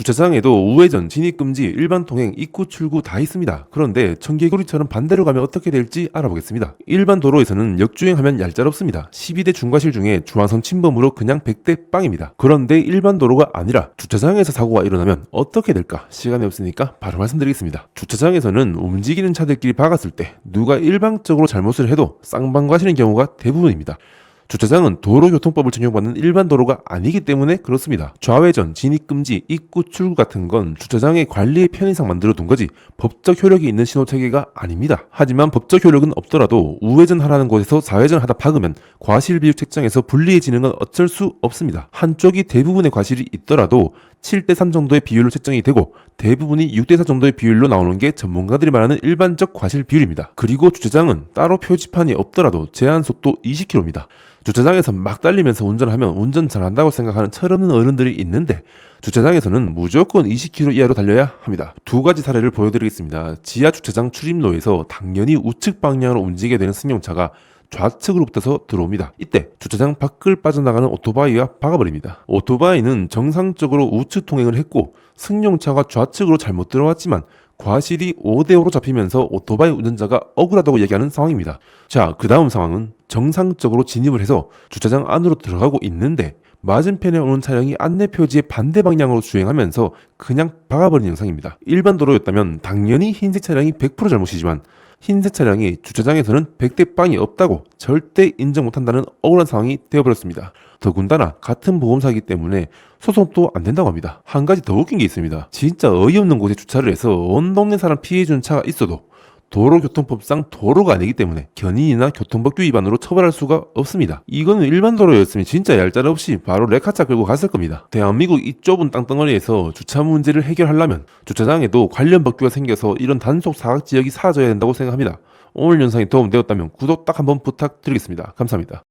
주차장에도 우회전, 진입 금지, 일반 통행, 입구, 출구 다 있습니다. 그런데 청개구리처럼 반대로 가면 어떻게 될지 알아보겠습니다. 일반 도로에서는 역주행하면 얄짤없습니다. 12대 중과실 중에 중앙선 침범으로 그냥 100대 빵입니다. 그런데 일반 도로가 아니라 주차장에서 사고가 일어나면 어떻게 될까? 시간이 없으니까 바로 말씀드리겠습니다. 주차장에서는 움직이는 차들끼리 박았을 때 누가 일방적으로 잘못을 해도 쌍방과시는 경우가 대부분입니다. 주차장은 도로교통법을 적용받는 일반 도로가 아니기 때문에 그렇습니다. 좌회전, 진입금지, 입구, 출구 같은 건 주차장의 관리의 편의상 만들어 둔 거지 법적 효력이 있는 신호 체계가 아닙니다. 하지만 법적 효력은 없더라도 우회전 하라는 곳에서 좌회전 하다 박으면 과실 비율 책정에서 불리해지는 건 어쩔 수 없습니다. 한쪽이 대부분의 과실이 있더라도 7대3 정도의 비율로 책정이 되고 대부분이 6대4 정도의 비율로 나오는 게 전문가들이 말하는 일반적 과실 비율입니다. 그리고 주차장은 따로 표지판이 없더라도 제한 속도 20km입니다. 주차장에서 막 달리면서 운전하면 운전 잘한다고 생각하는 철없는 어른들이 있는데 주차장에서는 무조건 20km 이하로 달려야 합니다. 두 가지 사례를 보여드리겠습니다. 지하 주차장 출입로에서 당연히 우측 방향으로 움직이게 되는 승용차가 좌측으로 붙어서 들어옵니다. 이때 주차장 밖을 빠져나가는 오토바이와 박아버립니다. 오토바이는 정상적으로 우측 통행을 했고 승용차가 좌측으로 잘못 들어왔지만 과실이 5대5로 잡히면서 오토바이 운전자가 억울하다고 얘기하는 상황입니다. 자, 그 다음 상황은 정상적으로 진입을 해서 주차장 안으로 들어가고 있는데 맞은편에 오는 차량이 안내 표지의 반대 방향으로 주행하면서 그냥 박아버린 영상입니다. 일반 도로였다면 당연히 흰색 차량이 100% 잘못이지만 흰색 차량이 주차장에서는 100대 빵이 없다고 절대 인정 못한다는 억울한 상황이 되어버렸습니다. 더군다나 같은 보험사이기 때문에 소송도 안 된다고 합니다. 한 가지 더 웃긴 게 있습니다. 진짜 어이없는 곳에 주차를 해서 온 동네 사람 피해준 차가 있어도 도로교통법상 도로가 아니기 때문에 견인이나 교통법규 위반으로 처벌할 수가 없습니다. 이거는 일반 도로였으면 진짜 얄짤 없이 바로 레카차 끌고 갔을 겁니다. 대한민국 이 좁은 땅덩어리에서 주차 문제를 해결하려면 주차장에도 관련 법규가 생겨서 이런 단속 사각 지역이 사라져야 된다고 생각합니다. 오늘 영상이 도움되었다면 구독 딱 한번 부탁드리겠습니다. 감사합니다.